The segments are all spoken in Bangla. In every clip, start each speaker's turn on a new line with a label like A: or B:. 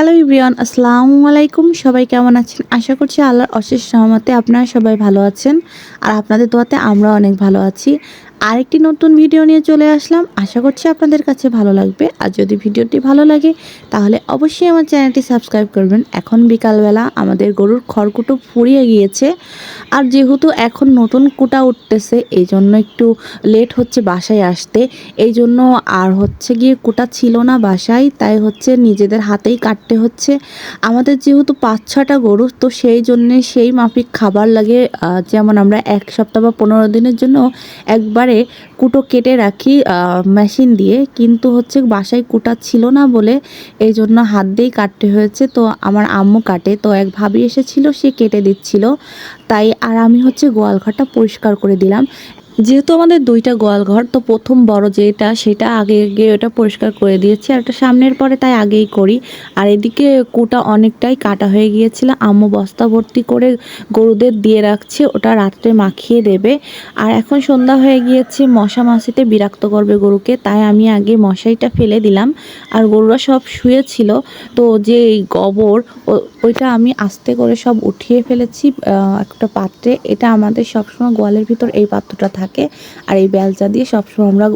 A: হ্যালো ইব্রিয়ান আসসালামু আলাইকুম। সবাই কেমন আছেন? আশা করছি আল্লাহর অশেষ সহমতে আপনারা সবাই ভালো আছেন আর আপনাদের দোয়াতে আমরা অনেক ভালো আছি। আরেকটি নতুন ভিডিও নিয়ে চলে আসলাম। আশা করছি আপনাদের কাছে ভালো লাগবে। আর যদি ভিডিওটি ভালো লাগে, তাহলে অবশ্যই আমার চ্যানেলটি সাবস্ক্রাইব করবেন। এখন বিকালবেলা আমাদের গরুর খড়কুটো ফুরিয়ে গিয়েছে। আর যেহেতু এখন নতুন কুটা উঠতেছে এই জন্য একটু লেট হচ্ছে বাসায় আসতে। এই জন্য আর হচ্ছে গিয়ে কুটা ছিল না বাসায়, তাই হচ্ছে নিজেদের হাতেই কাটতে হচ্ছে। আমাদের যেহেতু পাঁচ ছটা গরু, তো সেই জন্যে সেই মাফিক খাবার লাগে যেমন আমরা এক সপ্তাহ বা পনেরো দিনের জন্য একবারে কুটো কেটে রাখি মেশিন দিয়ে। কিন্তু হচ্ছে বাসায় কুটা ছিল না বলে এই জন্য হাত দিয়েই কাটতে হয়েছে। তো আমার আম্মু কাটে, তো এক ভাবি এসেছিল, সে কেটে দিচ্ছিল। তাই আর আমি হচ্ছে গোয়াল ঘরটা পরিষ্কার করে দিলাম। যেহেতু আমাদের দুইটা গোয়াল ঘর, তো প্রথম বড় যেটা সেটা আগে গিয়ে ওটা পরিষ্কার করে দিয়েছি। আর ওটা সামনের পরে তাই আগেই করি। আর এদিকে কুটা অনেকটাই কাটা হয়ে গিয়েছিল। আম্মু বস্তা ভর্তি করে গরুদের দিয়ে রাখছে, ওটা রাত্রে মাখিয়ে দেবে। আর এখন সন্ধ্যা হয়ে গিয়েছে, মশা মাছিতে বিরক্ত করবে গরুকে, তাই আমি আগে মশারিটা ফেলে দিলাম। আর গরুরা সব শুয়েছিল, তো যে গোবর ওইটা আমি আস্তে করে সব উঠিয়ে ফেলেছি একটা পাত্রে। এটা আমাদের সবসময় গোয়ালের ভিতর এই পাত্রটা থাকে। আর এই বেলচা দিয়ে সবসময় আমরা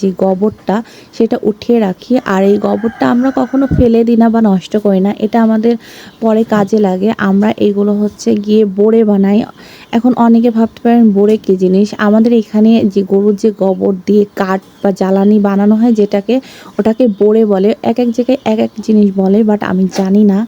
A: যে গোবরটা, সেটা উঠিয়ে রাখি। আর এই গোবরটা আমরা কখনো ফেলে দিই না বা নষ্ট করি না। এটা আমাদের পরে কাজে লাগে। আমরা এগুলো হচ্ছে গিয়ে বোরে বানাই। এখন অনেকে ভাবতে পারেন, বোরে কী জিনিস? আমাদের এখানে যে গরুর যে গোবর দিয়ে কাঠ বা জ্বালানি বানানো হয়, যেটাকে ওটাকে বোরে বলে, এক এক জায়গায় এক এক জিনিস বলে, বাট আমি জানি না।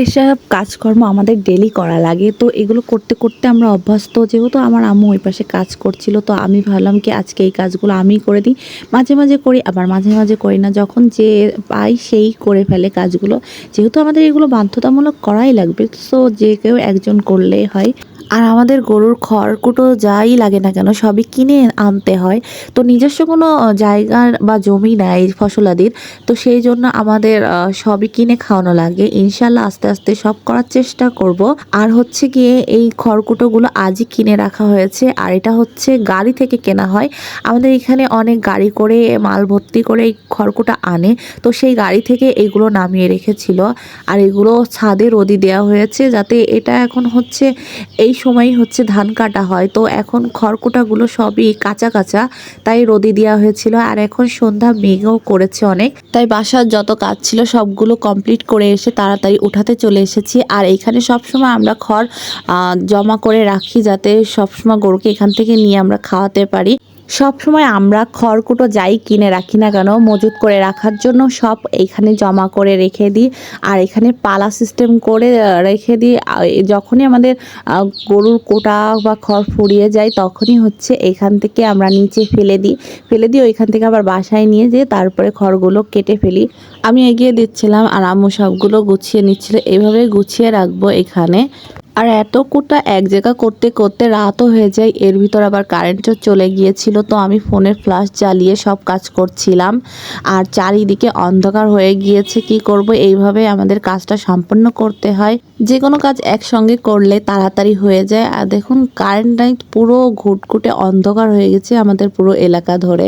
A: এসব কাজকর্ম আমাদের ডেলি করা লাগে। তো এগুলো করতে করতে আমরা অভ্যস্ত। যেহেতু আমার আম্মু ওই পাশে কাজ করছিল, তো আমি ভাবলাম কি আজকে এই কাজগুলো আমি করে দিই। মাঝে মাঝে করি, আবার মাঝে মাঝে করি না। যখন যে পাই সেই করে ফেলে কাজগুলো। যেহেতু আমাদের এগুলো বাধ্যতামূলক করাই লাগবে, তো যে কেউ একজন করলে হয়। আর আমাদের গরুর খড়কুটো যাই লাগে না কেন, সবই কিনে আনতে হয়। তো নিজস্ব কোনো জায়গা বা জমি নাই ফসলাদির, তো সেই জন্য আমাদের সবই কিনে খাওয়ানো লাগে। ইনশাল্লাহ আস্তে আস্তে সব করার চেষ্টা করব। আর হচ্ছে গিয়ে এই খড়কুটোগুলো আজই কিনে রাখা হয়েছে। আর এটা হচ্ছে গাড়ি থেকে কেনা হয়। আমাদের এখানে অনেক গাড়ি করে, মাল ভর্তি করে এই খড়কুটা আনে। তো সেই গাড়ি থেকে এগুলো নামিয়ে রেখেছিল। আর এগুলো ছাদে রোদি দেওয়া হয়েছে যাতে এটা এখন হচ্ছে এই সময়ই হচ্ছে ধান কাটা হয়। তো এখন খড়কুটাগুলো সবই কাঁচা কাঁচা, তাই রোদি দেওয়া হয়েছিল। আর এখন সন্ধ্যা মেঘও করেছে অনেক। তাই বাসার যত কাজ ছিল সবগুলো কমপ্লিট করে এসে তাড়াতাড়ি উঠাতে চলে এসেছি। আর এখানে সবসময় আমরা খড় জমা করে রাখি যাতে সবসময় গরুকে এখান থেকে নিয়ে আমরা খাওয়াতে পারি। সব সময় আমরা খড়কুটো যাই কিনে রাখি না কেন, মজুত করে রাখার জন্য সব এইখানে জমা করে রেখে দিই আর এখানে পালা সিস্টেম করে রেখে দিই। যখনই আমাদের গরুর কোটা বা খড় ফুরিয়ে যায় তখনই হচ্ছে এখান থেকে আমরা নিচে ফেলে দিই। ফেলে দিয়ে ওইখান থেকে আবার বাসায় নিয়ে যেয়ে তারপরে খড়গুলো কেটে ফেলি। আমি এগিয়ে দিচ্ছিলাম আর আম্মু সবগুলো গুছিয়ে নিচ্ছিল। এইভাবে গুছিয়ে রাখব এখানে। আর এত কুটা এক জায়গা করতে করতে রাতও হয়ে যায়, এর ভিতর আবার কারেন্টও চলে গিয়েছিল, তো আমি ফোনের ফ্ল্যাশ জ্বালিয়ে সব কাজ করছিলাম। আর চারিদিকে অন্ধকার হয়ে গিয়েছে, কি করব? এইভাবে আমাদের কাজটা সম্পন্ন করতে হয়। যে কোনো কাজ একসঙ্গে করলে তাড়াতাড়ি হয়ে যায়। আর দেখুন কারেন্ট নাই পুরো ঘুটঘুটে অন্ধকার হয়ে গেছে আমাদের পুরো এলাকা ধরে।